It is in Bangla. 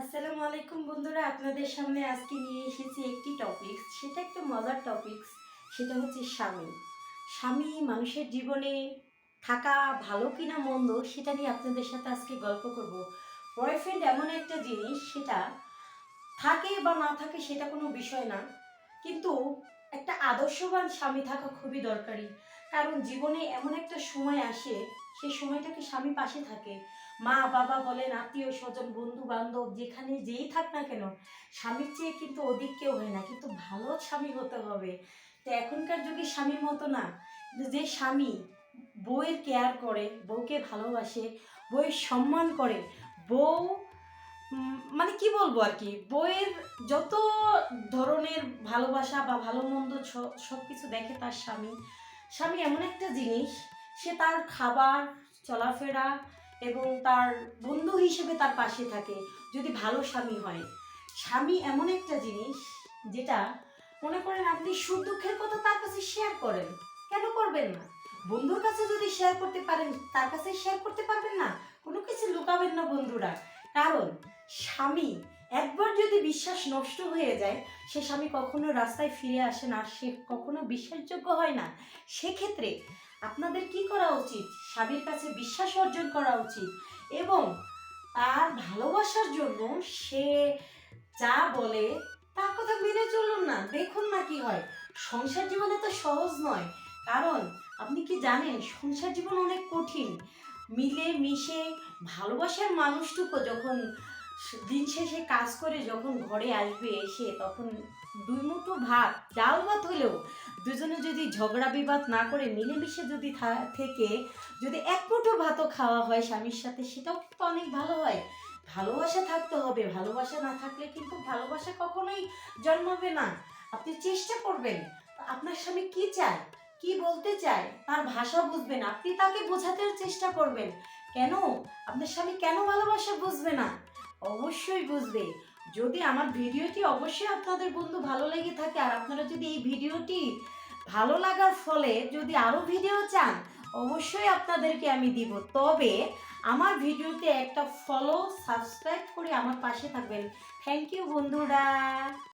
আসসালামু আলাইকুম বন্ধুরা, আপনাদের সামনে আজকে নিয়ে এসেছি একটি টপিক সেটা একটা মজার টপিক সেটা হচ্ছে স্বামী। স্বামী মানুষের জীবনে থাকা ভালো কিনা মন্দ, সেটা নিয়ে আপনাদের সাথে আজকে গল্প করব। বয়ফ্রেন্ড এমন একটা জিনিস, সেটা থাকে বা না থাকে সেটা কোনো বিষয় না, কিন্তু একটা আদর্শবান স্বামী থাকা খুবই দরকারি। কারণ জীবনে এমন একটা সময় আসে সেই সময়টাকে স্বামী পাশে থাকে। মা, বাবা বলেন, আত্মীয় স্বজন বন্ধু বান্ধব যেখানে যেই থাক না কেন, স্বামীর চেয়ে কিন্তু অধিক কেউ হয় না, কিন্তু ভালো স্বামী হতে হবে। তো এখনকার যুগে স্বামীর মতো না। যে স্বামী বউয়ের কেয়ার করে, বউকে ভালোবাসে, বউয়ের সম্মান করে, বউ মানে কি বলব আর কি, বউয়ের যত ধরনের ভালোবাসা বা ভালো মন্দ সব কিছু দেখে তার স্বামী। স্বামী এমন একটা জিনিস, সে তার খাবার, চলাফেরা এবং তার বন্ধু হিসেবে তার পাশে থাকে যদি ভালো স্বামী হয়। স্বামী এমন একটা জিনিস যেটা মনে করেন আপনি সুখ দুঃখের কথা তার কাছে শেয়ার করেন। কেন করবেন না? বন্ধুর কাছে যদি শেয়ার করতে পারেন, তার কাছে শেয়ার করতে পারবেন না? কোনো কিছু লুকাবেন না বন্ধুরা। কারণ স্বামী একবার যদি বিশ্বাস নষ্ট হয়ে যায়, সে স্বামী কখনো রাস্তায় ফিরে আসে না, সে কখনো বিশ্বাসযোগ্য হয় না। সেক্ষেত্রে আপনাদের কি করা উচিত? স্বামীর কাছে বিশ্বাস অর্জন করা উচিত এবং তার ভালোবাসার জন্য সে যা বলে, তার কথা মেনে চলুন না, দেখুন না কি হয়। সংসার জীবনে তো সহজ নয়। কারণ আপনি কি জানেন, সংসার জীবন অনেক কঠিন। মিলে মিশে ভালোবাসার মানুষটুকু যখন দিন শেষে কাজ করে যখন ঘরে আসবে এসে তখন দুই মুঠো ভাত, ডাল ভাত হলেও দুজনে যদি ঝগড়া বিবাদ না করে মিলেমিশে যদি থেকে যদি এক মুঠো ভাতও খাওয়া হয় স্বামীর সাথে, সেটাও কিন্তু অনেক ভালো হয়। ভালোবাসা থাকতে হবে, ভালোবাসা না থাকলে কিন্তু ভালোবাসা কখনোই জন্মাবে না। আপনি চেষ্টা করবেন আপনার স্বামী কি চায়, কি বলতে চায়, তার ভাষা বুঝবেন, আপনি তাকে বোঝাতে চেষ্টা করবেন। কেন? আপনার স্বামী কেন ভালোবাসা বুঝবে না? অবশ্যই বুঝবে। যদি আমার ভিডিওটি অবশ্যই আপনাদের বন্ধু ভালো লেগে থাকে আর আপনারা যদি এই ভিডিওটি ভালো লাগার ফলে যদি আরও ভিডিও চান, অবশ্যই আপনাদেরকে আমি দিব। তবে আমার ভিডিওতে একটা ফলো সাবস্ক্রাইব করে আমার পাশে থাকবেন। থ্যাংক ইউ বন্ধুরা।